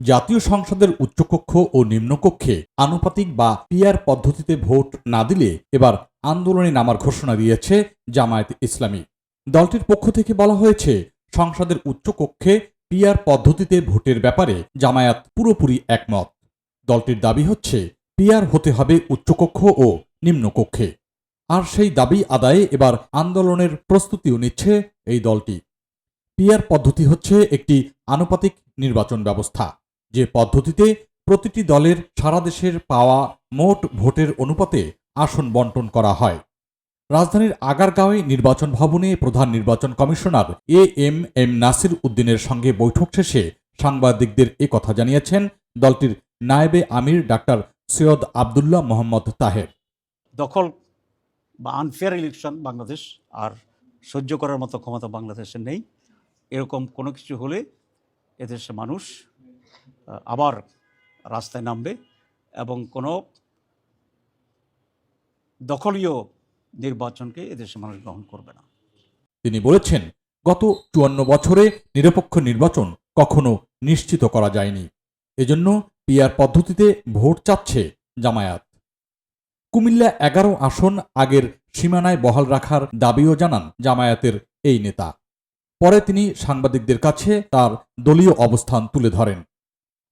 জাতীয় সংসদের উচ্চকক্ষ ও নিম্নকক্ষে আনুপাতিক বা পিয়ার পদ্ধতিতে ভোট না দিলে এবার আন্দোলনে নামার ঘোষণা দিয়েছে জামায়াত ইসলামী। দলটির পক্ষ থেকে বলা হয়েছে, সংসদের উচ্চকক্ষে পিয়ার পদ্ধতিতে ভোটের ব্যাপারে জামায়াত পুরোপুরি একমত। দলটির দাবি হচ্ছে পিয়ার হতে হবে উচ্চকক্ষ ও নিম্নকক্ষে। আর সেই দাবি আদায়ে এবার আন্দোলনের প্রস্তুতিও নিচ্ছে এই দলটি। পিয়ার পদ্ধতি হচ্ছে একটি আনুপাতিক নির্বাচন ব্যবস্থা। যে পদ্ধতিতে প্রতিটি দলের সারা দেশের পাওয়া মোট ভোটের অনুপাতে আসন বন্টন করা হয়। রাজধানীর আগারগাঁওয়ে নির্বাচন ভবনে প্রধান নির্বাচন commissioner A M M Nasir উদ্দিনের সঙ্গে বৈঠক শেষে সাংবাদিকদের এ কথা জানিয়েছেন দলটির নায়েবে আমির ডাক্তার সৈয়দ আবদুল্লাহ মোহাম্মদ তাহের। দখল বা আনফেয়ার ইলেকশন বাংলাদেশ আর সহ্য করার মতো ক্ষমতা বাংলাদেশের নেই। এরকম কোনো কিছু হলে এদেশের মানুষ আবার রাস্তায় নামবে এবং কোনো দখলীয় নির্বাচনকে এদেশের মানুষ গ্রহণ করবে না। তিনি বলেছেন, গত চুয়ান্ন বছরে নিরপেক্ষ নির্বাচন কখনো নিশ্চিত করা যায়নি। এজন্য পিয়ার পদ্ধতিতে ভোট চাচ্ছে জামায়াত। কুমিল্লা এগারো আসন আগের সীমানায় বহাল রাখার দাবিও জানান জামায়াতের এই নেতা। পরে তিনি সাংবাদিকদের কাছে তার দলীয় অবস্থান তুলে ধরেন।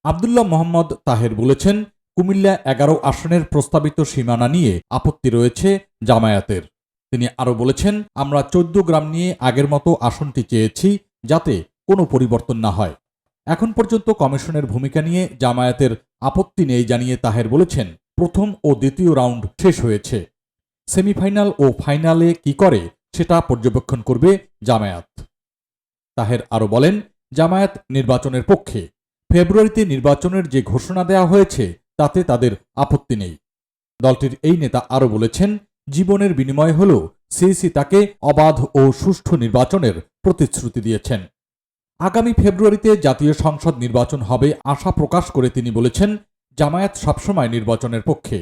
আবদুল্লাহ মোহাম্মদ তাহের বলেছেন, কুমিল্লা এগারো আসনের প্রস্তাবিত সীমানা নিয়ে আপত্তি রয়েছে জামায়াতের। তিনি আরও বলেছেন, আমরা চোদ্দ গ্রাম নিয়ে আগের মতো আসনটি চেয়েছি যাতে কোনো পরিবর্তন না হয়। এখন পর্যন্ত কমিশনের ভূমিকা নিয়ে জামায়াতের আপত্তি নেই জানিয়ে তাহের বলেছেন, প্রথম ও দ্বিতীয় রাউন্ড শেষ হয়েছে। সেমিফাইনাল ও ফাইনালে কি করে সেটা পর্যবেক্ষণ করবে জামায়াত। তাহের আরও বলেন, জামায়াত নির্বাচনের পক্ষে ফেব্রুয়ারিতে নির্বাচনের যে ঘোষণা দেওয়া হয়েছে, তাতে তাদের আপত্তি নেই। দলটির এই নেতা আরও বলেছেন, জীবনের বিনিময় হল সিইসি তাকে অবাধ ও সুষ্ঠু নির্বাচনের প্রতিশ্রুতি দিয়েছেন। আগামী ফেব্রুয়ারিতে জাতীয় সংসদ নির্বাচন হবে আশা প্রকাশ করে তিনি বলেছেন, জামায়াত সবসময় নির্বাচনের পক্ষে।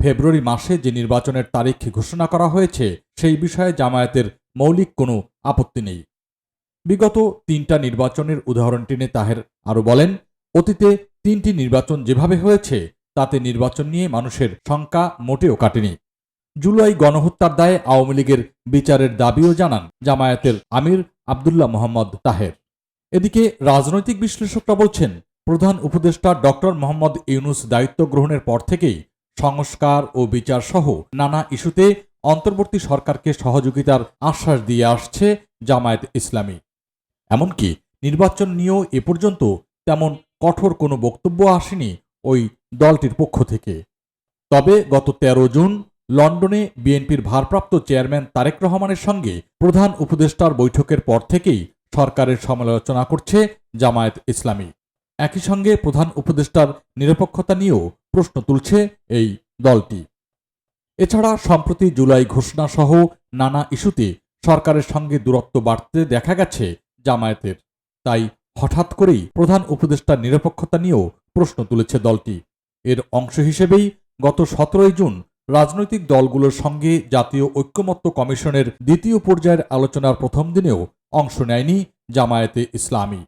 ফেব্রুয়ারি মাসে যে নির্বাচনের তারিখ ঘোষণা করা হয়েছে, সেই বিষয়ে জামায়াতের মৌলিক কোনো আপত্তি নেই। বিগত তিনটা নির্বাচনের উদাহরণ টেনে তাহের আরও বলেন অতীতে তিনটি নির্বাচন যেভাবে হয়েছে, তাতে নির্বাচন নিয়ে মানুষের শঙ্কা মোটেও কাটেনি। জুলাই গণহত্যার দায়ে আওয়ামী লীগের বিচারের দাবিও জানান জামায়াতের আমির আবদুল্লাহ মোহাম্মদ তাহের। এদিকে রাজনৈতিক বিশ্লেষকরা বলছেন, প্রধান উপদেষ্টা ডক্টর মোহাম্মদ ইউনুস দায়িত্ব গ্রহণের পর থেকেই সংস্কার ও বিচার সহ নানা ইস্যুতে অন্তর্বর্তী সরকারকে সহযোগিতার আশ্বাস দিয়ে আসছে জামায়াত ইসলামী। এমনকি নির্বাচন নিয়েও এ পর্যন্ত তেমন কঠোর কোনো বক্তব্য আসেনি ওই দলটির পক্ষ থেকে। তবে গত তেরো জুন লন্ডনে বিএনপির ভারপ্রাপ্ত চেয়ারম্যান তারেক রহমানের সঙ্গে প্রধান উপদেষ্টার বৈঠকের পর থেকেই সরকারের সমালোচনা করছে জামায়াত ইসলামী। একই সঙ্গে প্রধান উপদেষ্টার নিরপেক্ষতা নিয়েও প্রশ্ন তুলছে এই দলটি। এছাড়া সম্প্রতি জুলাই ঘোষণা সহ নানা ইস্যুতে সরকারের সঙ্গে দূরত্ব বাড়তে দেখা গেছে জামায়াতের। তাই হঠাৎ করেই প্রধান উপদেষ্টার নিরপেক্ষতা নিয়েও প্রশ্ন তুলেছে দলটি। এর অংশ হিসেবেই গত সতেরোই জুন রাজনৈতিক দলগুলোর সঙ্গে জাতীয় ঐক্যমত্য কমিশনের দ্বিতীয় পর্যায়ের আলোচনার প্রথম দিনেও অংশ নেয়নি জামায়াতে ইসলামী।